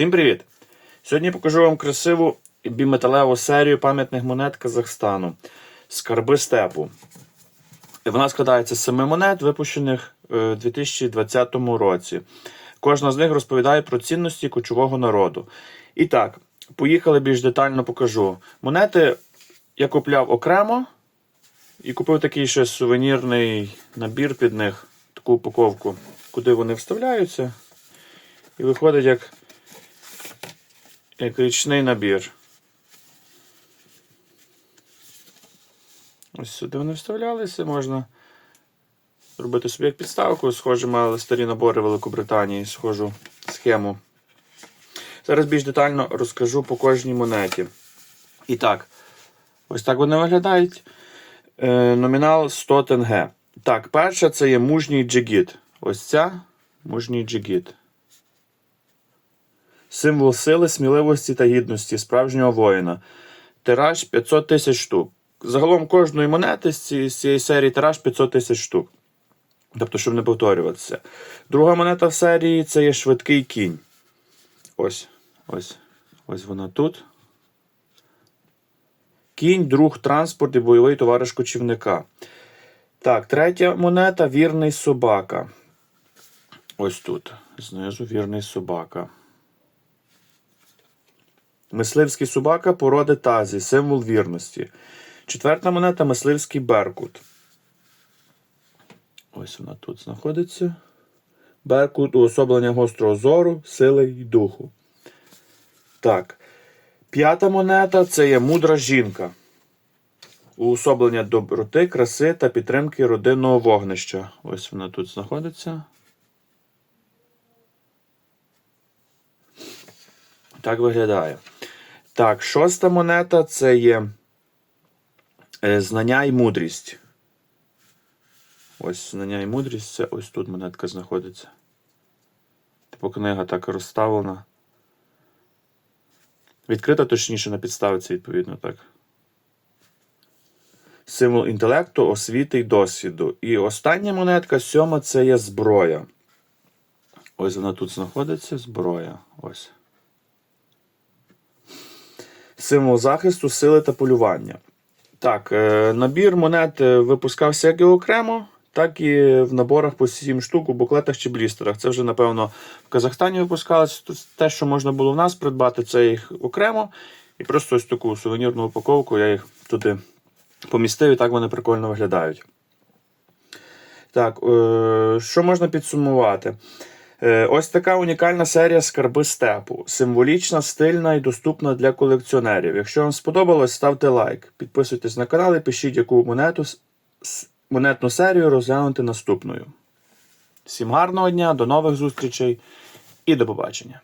Всім привіт! Сьогодні покажу вам красиву біметалеву серію пам'ятних монет Казахстану Скарби степу. Вона складається з семи монет, випущених е, у 2020 році. Кожна з них розповідає про цінності кочового народу. І так, поїхали більш детально покажу. Монети я купляв окремо і купив такий ще сувенірний набір під них, таку упаковку, куди вони вставляються. І виходить як як річний набір. Ось сюди вони вставлялися, можна робити собі як підставку. Схоже, мали старі набори Великобританії, схожу схему. Зараз більш детально розкажу по кожній монеті. І так, ось так вони виглядають. Е, номінал 100 тенге. Так, перша це є мужній джигіт. Ось ця мужній джигіт. Символ сили, сміливості та гідності справжнього воїна. Тираж 500 тисяч штук. Загалом кожної монети з цієї, серії тираж 500 тисяч штук. Тобто, щоб не повторюватися. Друга монета в серії це є швидкий кінь. Ось. Ось. Ось вона тут. Кінь, друг, транспорт і бойовий товариш кочівника. Так, третя монета вірний собака. Ось тут. Знизу вірний собака. Мисливський собака породи тазі, символ вірності. Четверта монета мисливський беркут. Ось вона тут знаходиться. Беркут уособлення гострого зору, сили і духу. Так. П'ята монета це є мудра жінка. Уособлення доброти, краси та підтримки родинного вогнища. Ось вона тут знаходиться. Так виглядає. Так, шоста монета це є е, знання і мудрість. Ось знання і мудрість це ось тут монетка знаходиться. Типу книга так розставлена. Відкрита, точніше, на підставці, відповідно, так. Символ інтелекту, освіти й досвіду. І остання монетка, сьома, це є зброя. Ось вона тут знаходиться, зброя. Ось. Символ захисту, сили та полювання. Так, е, набір монет е, випускався як і окремо, так і в наборах по 7 штук у буклетах чи блістерах. Це вже, напевно, в Казахстані випускалось. Те, що можна було в нас придбати, це їх окремо. І просто ось таку сувенірну упаковку я їх туди помістив, і так вони прикольно виглядають. Так, е, що можна підсумувати? Е, Ось така унікальна серія скарби степу. Символічна, стильна і доступна для колекціонерів. Якщо вам сподобалось, ставте лайк. Підписуйтесь на канал і пишіть, яку монету, монетну серію розглянути наступною. Всім гарного дня, до нових зустрічей і до побачення!